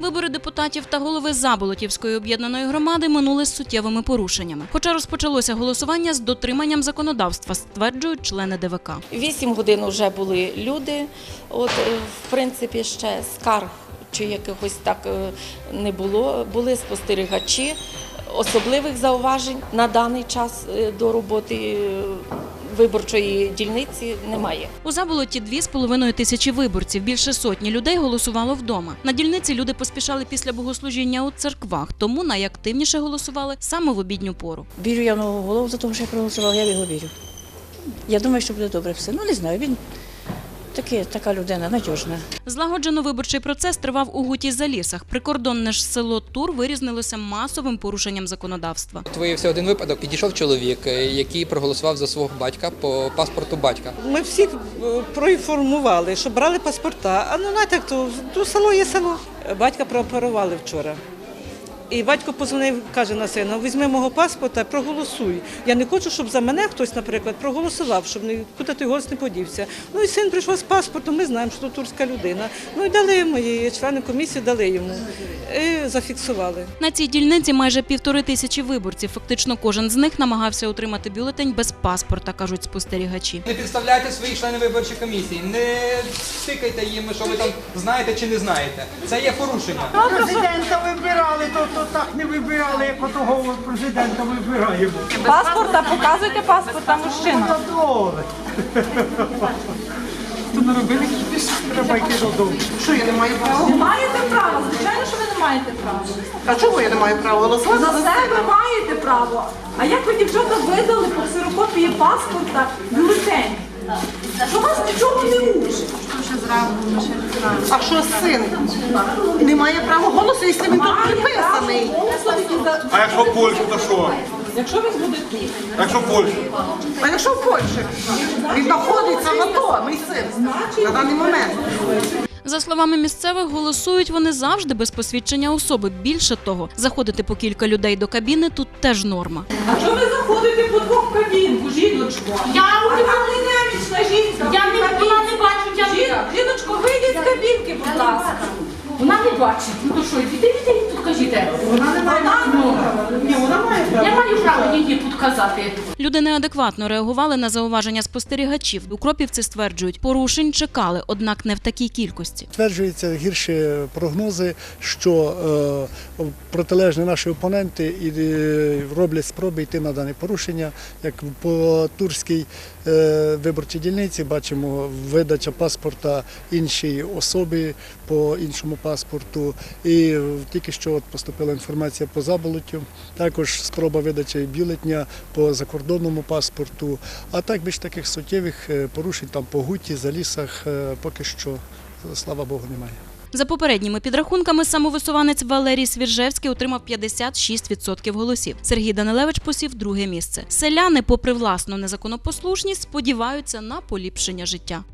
вибори депутатів та голови Заболотівської об'єднаної громади минули з суттєвими порушеннями. Хоча розпочалося голосування з дотриманням законодавства, стверджують члени ДВК. Вісім годин вже були люди. От, е, в принципі, ще скарг чи якихось так е, не було. Були спостерігачі. Особливих зауважень на даний час е, до роботи виборчої дільниці немає. У Заболоті дві з половиною тисячі виборців. Більше сотні людей голосувало вдома. На дільниці люди поспішали після богослужіння у церквах, тому найактивніше голосували саме в обідню пору. Вірю я в нового голову за того, що я проголосувала, я в його вірю. Я думаю, що буде добре все. Ну не знаю, він такий, така людина, надіжна. Злагоджено виборчий процес тривав у гуті за лісах. Прикордонне ж село Тур вирізнилося масовим порушенням законодавства. От Виявився один випадок. Підійшов чоловік, е, який проголосував за свого батька по паспорту батька. Ми всіх е, проінформували, що брали паспорта. А ну знаєте, то, то село є село. Батька прооперували вчора. І батько позвонив, каже на сина, візьми мого паспорта, проголосуй. Я не хочу, щоб за мене хтось, наприклад, проголосував, щоб нікуди той голос не подівся. Ну і син прийшов з паспортом, ми знаємо, що то турська людина. Ну і дали йому, і члени комісії дали йому. І зафіксували. На цій дільниці майже півтори тисячі виборців. Фактично кожен з них намагався отримати бюлетень без паспорта, кажуть спостерігачі. Не підставляйте своїх членів виборчої комісії, не тикайте їм, що ви там знаєте чи не знаєте. Це є порушення. Президента вибирали, то, то так не вибирали, як отого президента вибираємо. Паспорта, показуйте паспорта, мужчина. Та добре. То наробили кіпіш, треба йти додому. Що я не маю права? Не маєте права, звичайно, що ви не маєте права. А чому я не маю права голосувати? За себе маєте право. А як ви дівчата видали по ксерокопії паспорта бюлетень? Що вас нічого не учить? А що син не має права голосу, якщо він тут приписаний? А якщо в Польщу, то що? Якщо він буде тут. А якщо в Польщу? А якщо в Польщі? Він знаходиться в АТО, мій син, на даний момент. За словами місцевих, голосують вони завжди без посвідчення особи. Більше того, заходити по кілька людей до кабіни тут теж норма. А що ви заходите по двох кабінку, жіночко? Я ви немічна жінка. Я не, Вона не бачить. Ну то що, іди, іди тут кажіть. Вона не має права. Ні, вона має право. Я маю право її тут казати. Люди неадекватно реагували на зауваження спостерігачів. Укропівці стверджують, порушень чекали, однак не в такій кількості. Стверджуються гірші прогнози, що е, протилежні наші опоненти і е, роблять спроби йти на дане порушення. Як по турській е, виборчій дільниці бачимо видача паспорта іншій особі по іншому паспорту. І тільки що от поступила інформація по заболоттю, також спроба видачі бюлетня по закордонному паспорту. А так більш таких суттєвих е, порушень там по гуті, за лісах е, поки що слава Богу, немає. За попередніми підрахунками, самовисуванець Валерій Свіржевський отримав 56% голосів. Сергій Данилевич посів друге місце. Селяни, попри власну незаконопослушність, сподіваються на поліпшення життя.